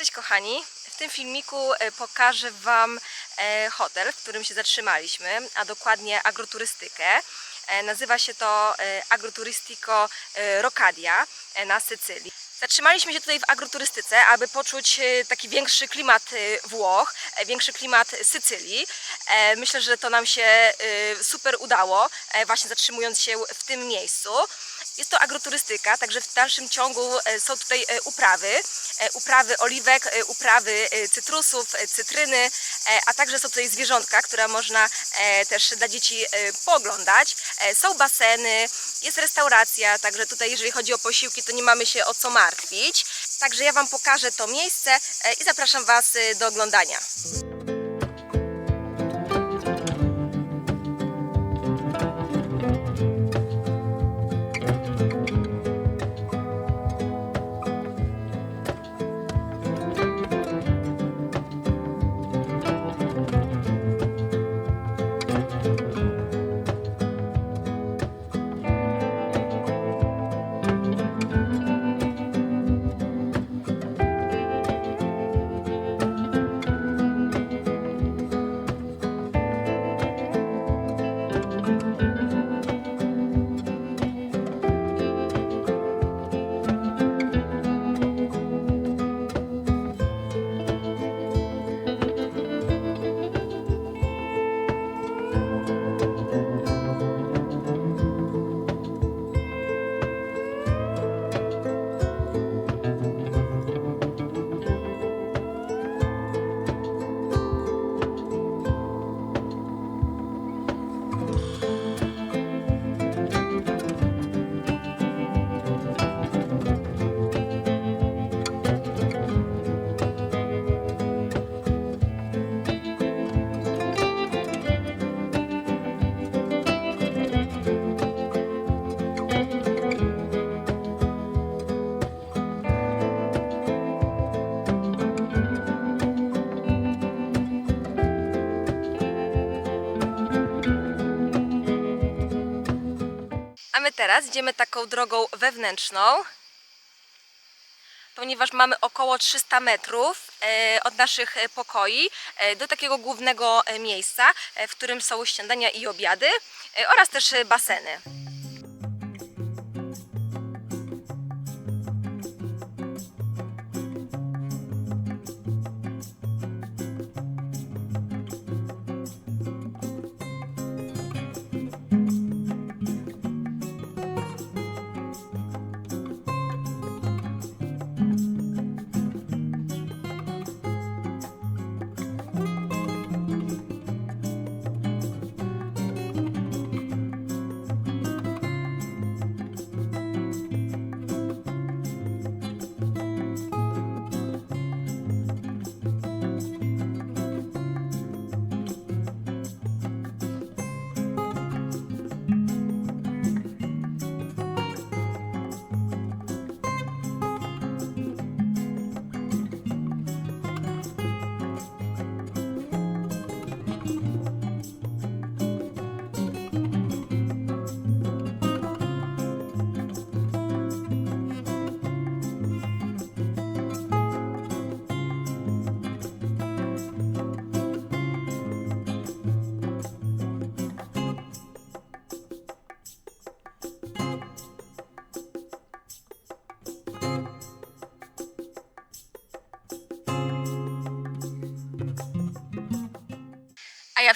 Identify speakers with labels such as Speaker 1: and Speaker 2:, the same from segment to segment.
Speaker 1: Cześć kochani, w tym filmiku e, pokażę Wam e, hotel, w którym się zatrzymaliśmy, a dokładnie agroturystykę. E, Nazywa się to Agroturistico Rocadia na Sycylii. Zatrzymaliśmy się tutaj w agroturystyce, aby poczuć taki większy klimat Włoch, większy klimat Sycylii. Myślę, że to nam się super udało, właśnie zatrzymując się w tym miejscu. Jest to agroturystyka, także w dalszym ciągu e, są tutaj e, uprawy, e, uprawy oliwek, uprawy cytrusów, cytryny, a także są tutaj zwierzątka, które można też dla dzieci pooglądać. E, Są baseny, jest restauracja, także tutaj jeżeli chodzi o posiłki, to nie mamy się o co martwić. Także ja Wam pokażę to miejsce i zapraszam Was do oglądania. Teraz idziemy taką drogą wewnętrzną, ponieważ mamy około 300 metrów e, od naszych e, pokoi e, do takiego głównego miejsca, w którym są śniadania i obiady oraz też baseny.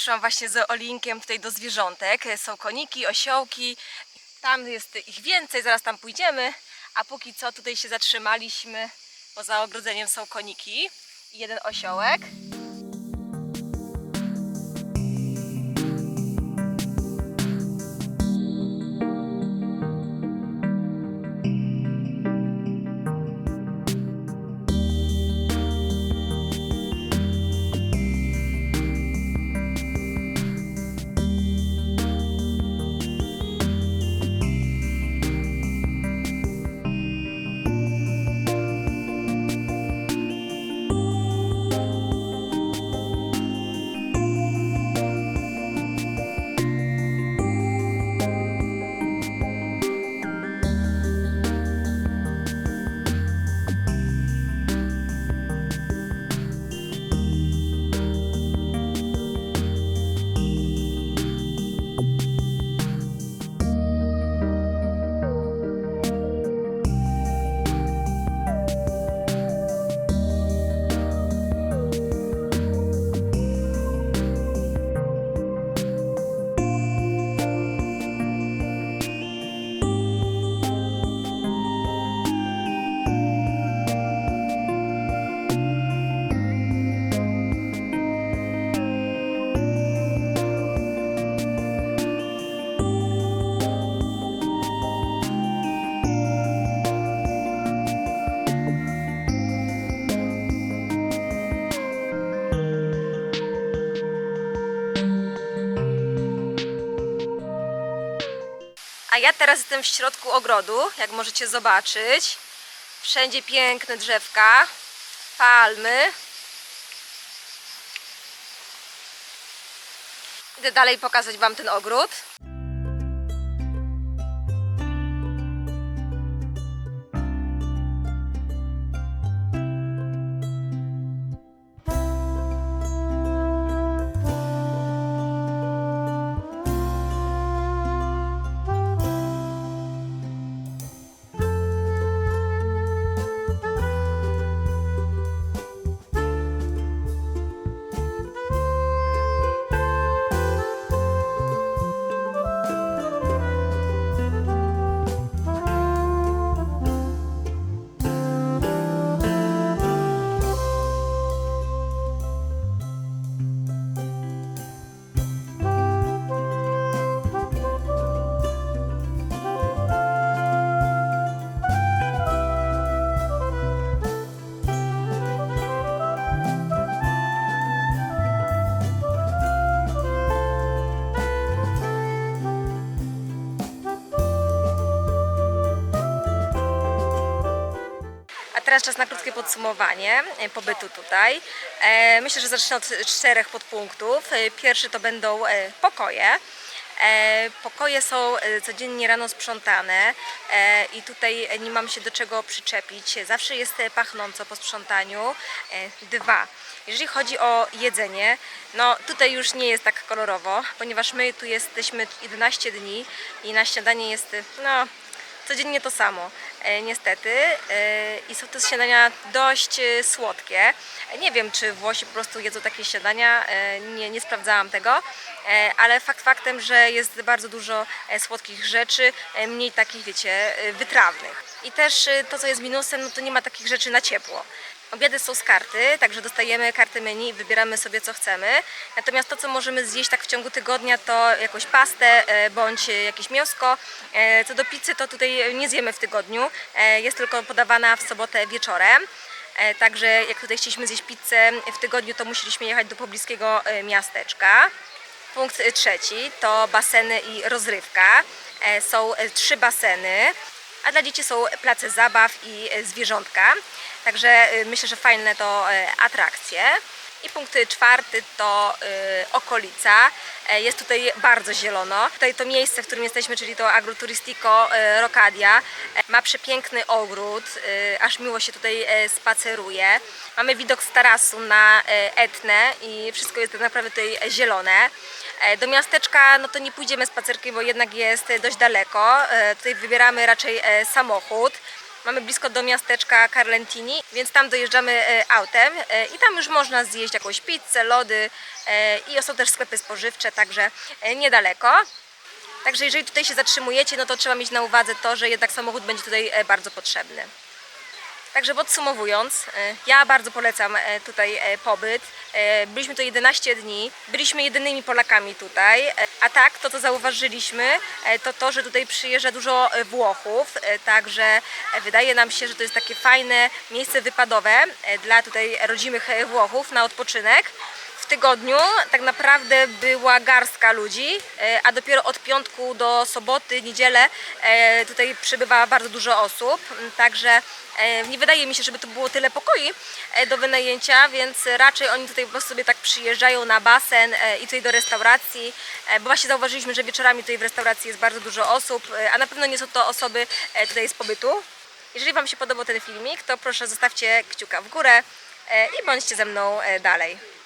Speaker 1: Przyszłam właśnie z Olinkiem tutaj do zwierzątek. Są koniki, osiołki. Tam jest ich więcej, zaraz tam pójdziemy. A póki co tutaj się zatrzymaliśmy. Poza ogrodzeniem są koniki i jeden osiołek. A ja teraz jestem w środku ogrodu, jak możecie zobaczyć. Wszędzie piękne drzewka, palmy. Idę dalej pokazać Wam ten ogród. Teraz czas na krótkie podsumowanie e, pobytu tutaj. E, Myślę, że zacznę od czterech podpunktów. E, Pierwszy to będą pokoje. Pokoje są codziennie rano sprzątane i tutaj nie mam się do czego przyczepić. Zawsze jest pachnąco po sprzątaniu. Dwa. Jeżeli chodzi o jedzenie, no tutaj już nie jest tak kolorowo, ponieważ my tu jesteśmy 11 dni i na śniadanie jest no codziennie to samo, niestety. E, I są to śniadania dość e, słodkie. E, Nie wiem, czy Włosi po prostu jedzą takie śniadania, e, nie, nie sprawdzałam tego, e, ale fakt faktem, że jest bardzo dużo e, słodkich rzeczy, e, mniej takich, wiecie, e, wytrawnych. I też e, to, co jest minusem, no to nie ma takich rzeczy na ciepło. Obiady są z karty, także dostajemy kartę menu i wybieramy sobie co chcemy. Natomiast to, co możemy zjeść tak w ciągu tygodnia, to jakąś pastę e, bądź jakieś mięsko. E, Co do pizzy, to tutaj nie zjemy w tygodniu. E, Jest tylko podawana w sobotę wieczorem. Także jak tutaj chcieliśmy zjeść pizzę w tygodniu, to musieliśmy jechać do pobliskiego miasteczka. Punkt trzeci to baseny i rozrywka. Są trzy baseny, a dla dzieci są place zabaw i e, zwierzątka. Także e, myślę, że fajne to e, atrakcje. I punkt czwarty to e, okolica. E, Jest tutaj bardzo zielono. Tutaj to miejsce, w którym jesteśmy, czyli to Agroturistico e, Rocadia, e, ma przepiękny ogród, aż miło się tutaj spaceruje. Mamy widok z tarasu na Etnę i wszystko jest tak naprawdę tutaj zielone. Do miasteczka no to nie pójdziemy spacerkiem, bo jednak jest dość daleko. Tutaj wybieramy raczej samochód. Mamy blisko do miasteczka Carlentini, więc tam dojeżdżamy e, autem e, i tam już można zjeść jakąś pizzę, lody e, i są też sklepy spożywcze, także niedaleko. Także jeżeli tutaj się zatrzymujecie, no to trzeba mieć na uwadze to, że jednak samochód będzie tutaj bardzo potrzebny. Także podsumowując, e, ja bardzo polecam e, tutaj e, pobyt. Byliśmy tu 11 dni, byliśmy jedynymi Polakami tutaj, a tak to co zauważyliśmy to to, że tutaj przyjeżdża dużo Włochów, także wydaje nam się, że to jest takie fajne miejsce wypadowe dla tutaj rodzimych Włochów na odpoczynek. Tygodniu tak naprawdę była garstka ludzi, e, a dopiero od piątku do soboty, niedzielę e, tutaj przybywa bardzo dużo osób, także e, nie wydaje mi się, żeby tu było tyle pokoi do wynajęcia, więc raczej oni tutaj po prostu sobie tak przyjeżdżają na basen i tutaj do restauracji, bo właśnie zauważyliśmy, że wieczorami tutaj w restauracji jest bardzo dużo osób, a na pewno nie są to osoby tutaj z pobytu. Jeżeli Wam się podobał ten filmik, to proszę zostawcie kciuka w górę i bądźcie ze mną dalej.